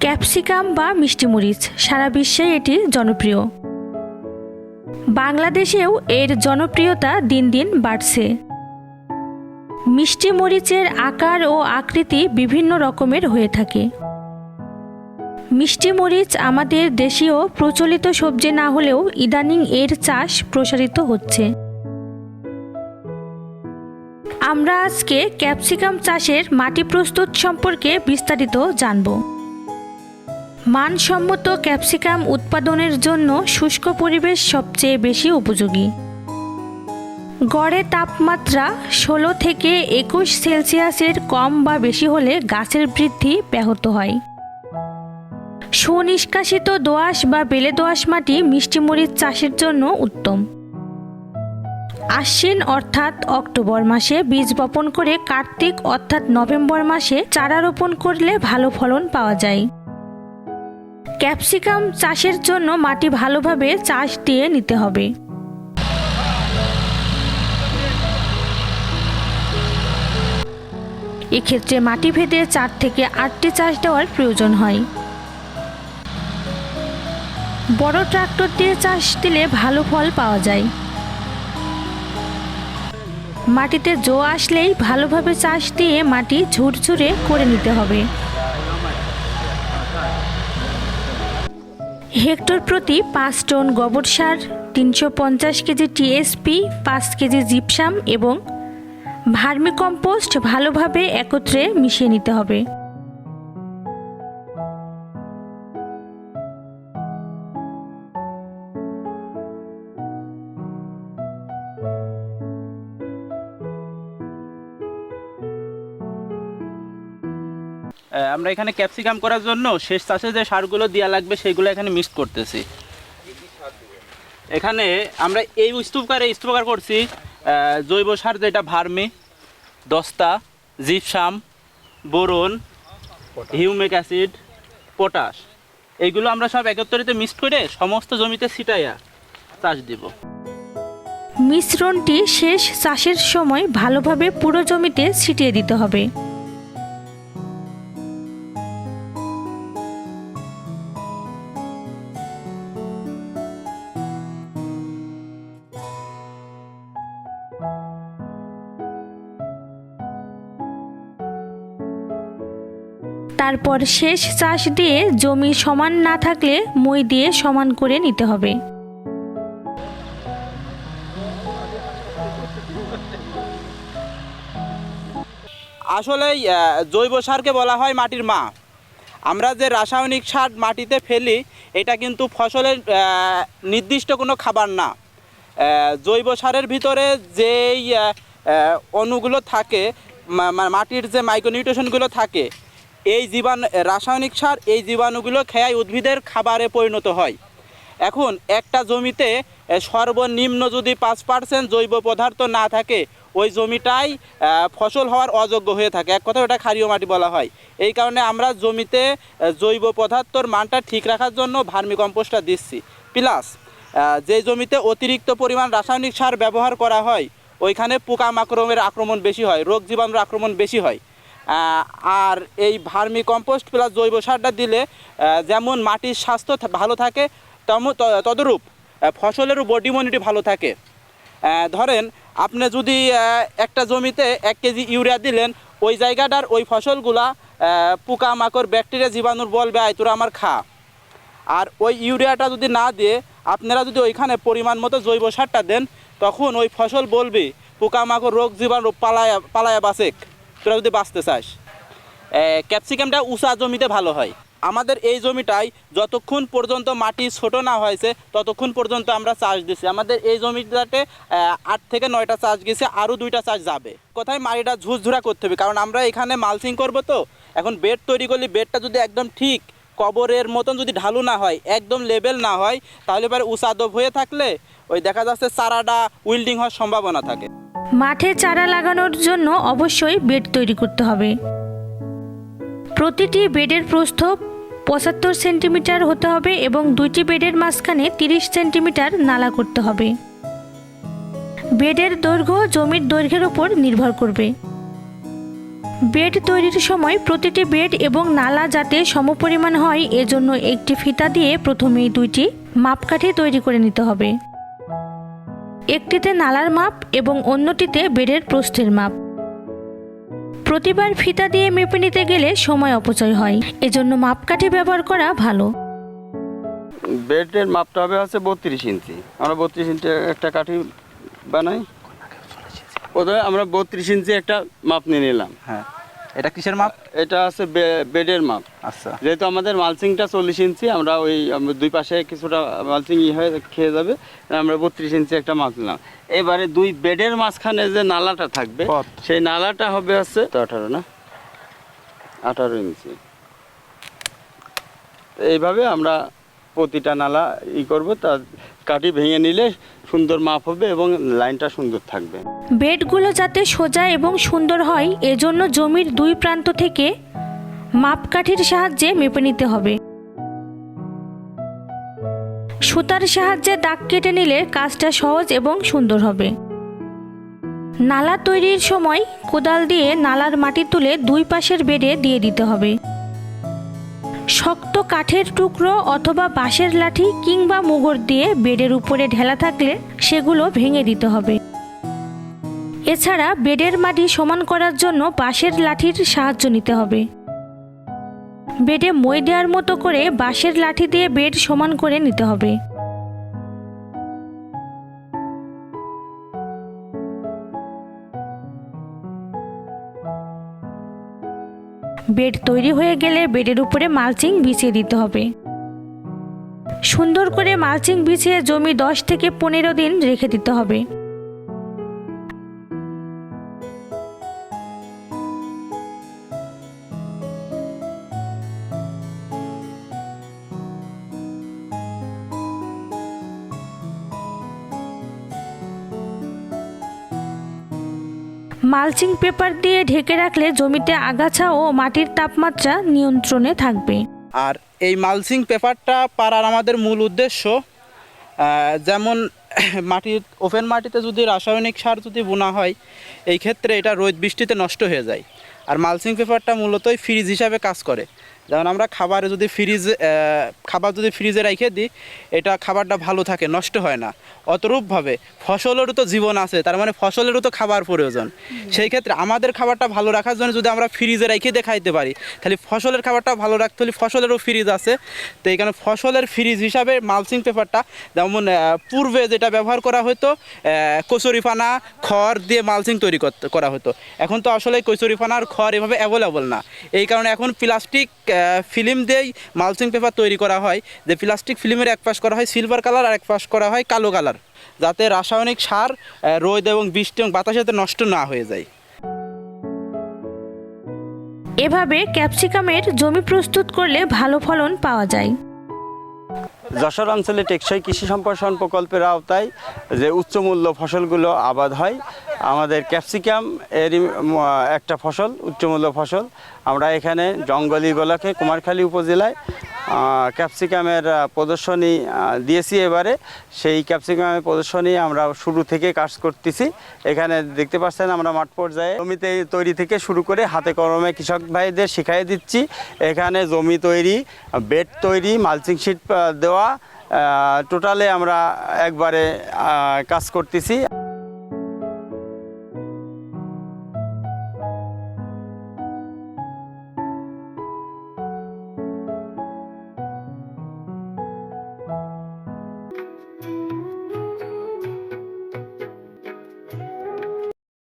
Capsicum বা মিষ্টিমরিচ সারা বিশ্বে এটি জনপ্রিয়। বাংলাদেশেও এর জনপ্রিয়তা দিন দিন বাড়ছে। মিষ্টি মরিচের আকার ও আকৃতি বিভিন্ন রকমের হয়ে থাকে। মিষ্টি মরিচ আমাদের দেশীয় প্রচলিত সবজি না হলেও ইদানিং এর চাষ প্রসারিত হচ্ছে। আমরা আজকে ক্যাপসিকাম চাষের মাটি প্রস্তুত সম্পর্কে বিস্তারিত জানব। মানসম্মত ক্যাপসিকাম উৎপাদনের জন্য শুষ্ক পরিবেশ সবচেয়ে বেশি উপযোগী। গড়ে তাপমাত্রা ষোলো থেকে একুশ সেলসিয়াসের কম বা বেশি হলে গাছের বৃদ্ধি ব্যাহত হয়। সুনিষ্কাশিত দোআঁশ বা বেলে দোআঁশ মাটি মিষ্টি মরিচ চাষের জন্য উত্তম। আশ্বিন অর্থাৎ অক্টোবর মাসে বীজ বপন করে কার্তিক অর্থাৎ নভেম্বর মাসে চারা রোপণ করলে ভালো ফলন পাওয়া যায়। ক্যাপসিকাম চাষের জন্য মাটি ভালোভাবে চাষ দিয়ে নিতে হবে। এক্ষেত্রে মাটি ভেদে চার থেকে আটটি চাষ দেওয়ার প্রয়োজন হয়। বড় ট্রাক্টর দিয়ে চাষ দিলে ভালো ফল পাওয়া যায়। মাটিতে জো আসলেই ভালোভাবে চাষ দিয়ে মাটি ঝুরঝুরে করে নিতে হবে। হেক্টর প্রতি পাঁচ টন গোবর সার, তিনশো পঞ্চাশ কেজি টিএসপি পাঁচ কেজি জিপসাম এবং ভার্মি কম্পোস্ট ভালোভাবে একত্রে মিশিয়ে নিতে হবে। আমরা এখানে ক্যাপসিকাম করার জন্য শেষ চাষে যে সারগুলো দেওয়া লাগবে সেগুলো এখানে মিক্স করতেছি। এখানে আমরা এই স্তূপকারে স্তূপকার করছি জৈব সার যেটা ভার্মি, দস্তা, gypsum, boron, humic acid, potash. এইগুলো আমরা সব একত্রিত মিক্স করে সমস্ত জমিতে ছিটাইয়া চাষ দিব। মিশ্রণটি শেষ চাষের সময় ভালোভাবে পুরো জমিতে ছিটিয়ে দিতে হবে। তারপর শেষ চাষ দিয়ে জমি সমান না থাকলে মই দিয়ে সমান করে নিতে হবে। আসলে জৈব সারকে বলা হয় মাটির মা। আমরা যে রাসায়নিক সার মাটিতে ফেলি, এটা কিন্তু ফসলের নির্দিষ্ট কোনো খাবার না। জৈব সারের ভিতরে যেই অণুগুলো থাকে মাটির যে মাইক্রোনিউট্রিশনগুলো থাকে এই জীবাণু রাসায়নিক সার এই জীবাণুগুলো খেয়াই উদ্ভিদের খাবারে পরিণত হয়। এখন একটা জমিতে সর্বনিম্ন যদি পাঁচ পার্সেন্ট জৈব পদার্থ না থাকে, ওই জমিটাই ফসল হওয়ার অযোগ্য হয়ে থাকে। এক কথা ওটা ক্ষারীয় মাটি বলা হয়। এই কারণে আমরা জমিতে জৈব পদার্থর মানটা ঠিক রাখার জন্য ভার্মি কম্পোস্টটা দিচ্ছি প্লাস যে জমিতে অতিরিক্ত পরিমাণ রাসায়নিক সার ব্যবহার করা হয়, ওইখানে পোকামাকড়মের আক্রমণ বেশি হয়, রোগ জীবাণুর আক্রমণ বেশি হয়। আর এই ভার্মি কম্পোস্ট প্লাস জৈব সারটা দিলে যেমন মাটির স্বাস্থ্য ভালো থাকে তেমন তদরূপ ফসলেরও বডি ইমিউনিটি ভালো থাকে। ধরেন আপনি যদি একটা জমিতে এক কেজি ইউরিয়া দিলেন ওই জায়গাটার ওই ফসলগুলা আহ, পোকামাকড় ব্যাকটেরিয়া জীবাণুর বলবে আয় তোরা আমার খা। আর ওই ইউরিয়াটা যদি না দিয়ে আপনারা যদি ওইখানে পরিমাণ মতো জৈব সারটা দেন তখন ওই ফসল বলবে পোকামাকড় রোগ জীবাণু পালায়া পালায়া বাঁচেক। তোরা যদি বাঁচতে চাস। ক্যাপসিকামটা উঁচা জমিতে ভালো হয়। আমাদের এই জমিটায় যতক্ষণ পর্যন্ত মাটি ছোট না হয়েছে, ততক্ষণ পর্যন্ত আমরা চাষ দিছি। আমাদের এই জমিটাতে আট থেকে নয়টা চাষ গেছে, আরও দুইটা চাষ যাবে। কোথায় মাটিটা ঝুরঝুরা করতে হবে? কারণ আমরা এখানে মালচিং করব তো। এখন বেড তৈরি করলে বেডটা যদি একদম ঠিক কবরের মতন যদি ঢালু না হয়, একদম লেভেল না হয়, তাহলে এবার উচাদব হয়ে থাকলে ওই দেখা যাচ্ছে চারাটা উইল্ডিং হওয়ার সম্ভাবনা থাকে। মাঠে চারা লাগানোর জন্য অবশ্যই বেড তৈরি করতে হবে। প্রতিটি বেডের প্রস্থ পঁচাত্তর সেন্টিমিটার হতে হবে এবং দুইটি বেডের মাঝখানে তিরিশ সেন্টিমিটার নালা করতে হবে। বেডের দৈর্ঘ্য জমির দৈর্ঘ্যের উপর নির্ভর করবে। বেড তৈরির সময় প্রতিটি বেড এবং নালা যাতে সমপরিমাণ হয়, এজন্য একটি ফিতা দিয়ে প্রথমেই দুইটি মাপকাঠি তৈরি করে নিতে হবে। একটিতে নালার মাপ এবং অন্যটিতে বেডের প্রস্থের মাপ। প্রতিবার ফিতা দিয়ে মেপে নিতে গেলে সময় অপচয় হয়। এজন্য মাপকাঠি ব্যবহার করা ভালো। বেডের মাপটা হবে হচ্ছে বত্রিশ ইঞ্চি। আমরা বত্রিশ ইঞ্চি একটা কাঠি বানাই। প্রথমে আমরা বত্রিশ ইঞ্চি একটা মাপ নিয়ে নিলাম। হ্যাঁ। এটা কিসের মাপ? এটা আছে বেডের মাপ। আচ্ছা। যেহেতু আমাদের মালচিংটা চল্লিশ ইঞ্চি আমরা ওই দুই পাশে কিছুটা মালচিং ই হয়ে খেয়ে যাবে আমরা বত্রিশ ইঞ্চি একটা মাপ নিলাম। এবারে দুই বেডের মাঝখানে যে নালাটা থাকবে সেই নালাটা হবে হচ্ছে তো আঠারো না? আঠারো ইঞ্চি। এইভাবে আমরা প্রতিটা নালা ই করব, তা কাঠি ভেঙে নিলে সুন্দর মাপ হবে এবং লাইনটা সুন্দর থাকবে। বেডগুলো যাতে সোজা এবং সুন্দর হয়, এজন্য জমির দুই প্রান্ত থেকে মাপকাঠির সাহায্যে মেপে নিতে হবে। সুতার সাহায্যে দাগ কেটে নিলে কাজটা সহজ এবং সুন্দর হবে। নালা তৈরির সময় কোদাল দিয়ে নালার মাটি তুলে দুই পাশের বেডে দিয়ে দিতে হবে। শক্ত কাঠের টুকরো অথবা বাঁশের লাঠি কিংবা মুগর দিয়ে বেডের উপরে ঢেলা থাকলে সেগুলো ভেঙে দিতে হবে। এছাড়া বেডের মাটি সমান করার জন্য বাঁশের লাঠির সাহায্য নিতে হবে। বেডে মই দেওয়ার মতো করে বাঁশের লাঠি দিয়ে বেড সমান করে নিতে হবে। বেড তৈরি হয়ে গেলে বেডের উপরে মালচিং বিছিয়ে দিতে হবে। সুন্দর করে মালচিং বিছিয়ে জমি দশ থেকে পনেরো দিন রেখে দিতে হবে। মালচিং পেপার দিয়ে ঢেকে রাখলে জমিতে আগাছা ও মাটির তাপমাত্রা নিয়ন্ত্রণে থাকবে। আর এই মালচিং পেপারটা পারার আমাদের মূল উদ্দেশ্য যেমন মাটির ওপেন মাটিতে যদি রাসায়নিক সার যদি বোনা হয়, এই ক্ষেত্রে এটা রোদ বৃষ্টিতে নষ্ট হয়ে যায়। আর মালচিং পেপারটা মূলতই ফ্রিজ হিসাবে কাজ করে। যেমন আমরা খাবারে যদি ফ্রিজ খাবার যদি ফ্রিজে রেখে দিই এটা খাবারটা ভালো থাকে নষ্ট হয় না। অতরূপভাবে ফসলেরও তো জীবন আছে তার মানে ফসলেরও তো খাবার প্রয়োজন। সেই ক্ষেত্রে আমাদের খাবারটা ভালো রাখার জন্য যদি আমরা ফ্রিজে রেখে দিয়ে খাইতে পারি তাহলে ফসলের খাবারটা ভালো রাখতে হলে ফসলেরও ফ্রিজ আছে। তো এখানে ফসলের ফ্রিজ হিসাবে মালসিং পেপারটা যেমন পূর্বে যেটা ব্যবহার করা হতো কচুরিপানা খড় দিয়ে মালসিং তৈরি করতে করা হতো। এখন তো আসলে কচুরিপানা আর খড় এভাবে অ্যাভেলেবল না। এই কারণে এখন প্লাস্টিক ফিল্ম দিয়েই মালচিং পেপার তৈরি করা হয়। যে প্লাস্টিক ফিল্মের এক পাশ করা হয় সিলভার কালার আর এক পাশ করা হয় কালো কালার যাতে রাসায়নিক সার রোদ এবং বৃষ্টি এবং বাতাসে যাতে নষ্ট না হয়ে যায়। এভাবে ক্যাপসিকামের জমি প্রস্তুত করলে ভালো ফলন পাওয়া যায়। যশোর অঞ্চলে টেকসই কৃষি সম্প্রসারণ প্রকল্পের আওতায় যে উচ্চমূল্য ফসলগুলো আবাদ হয়, আমাদের ক্যাপসিকাম এর একটা ফসল উচ্চমূল্য ফসল। আমরা এখানে জঙ্গলি গোলাকে কুমারখালী উপজেলায় ক্যাপসিকামের প্রদর্শনী দিয়েছি এবারে। সেই ক্যাপসিকামের প্রদর্শনী আমরা শুরু থেকে কাজ করতেছি। এখানে দেখতে পাচ্ছেন আমরা মাঠ পর্যায়ে জমিতে তৈরি থেকে শুরু করে হাতে কলমে কৃষক ভাইদের শিখাই দিচ্ছি। এখানে জমি তৈরি, বেড তৈরি মালচিং শিট দেওয়া টোটালে আমরা একবারে কাজ করতেছি।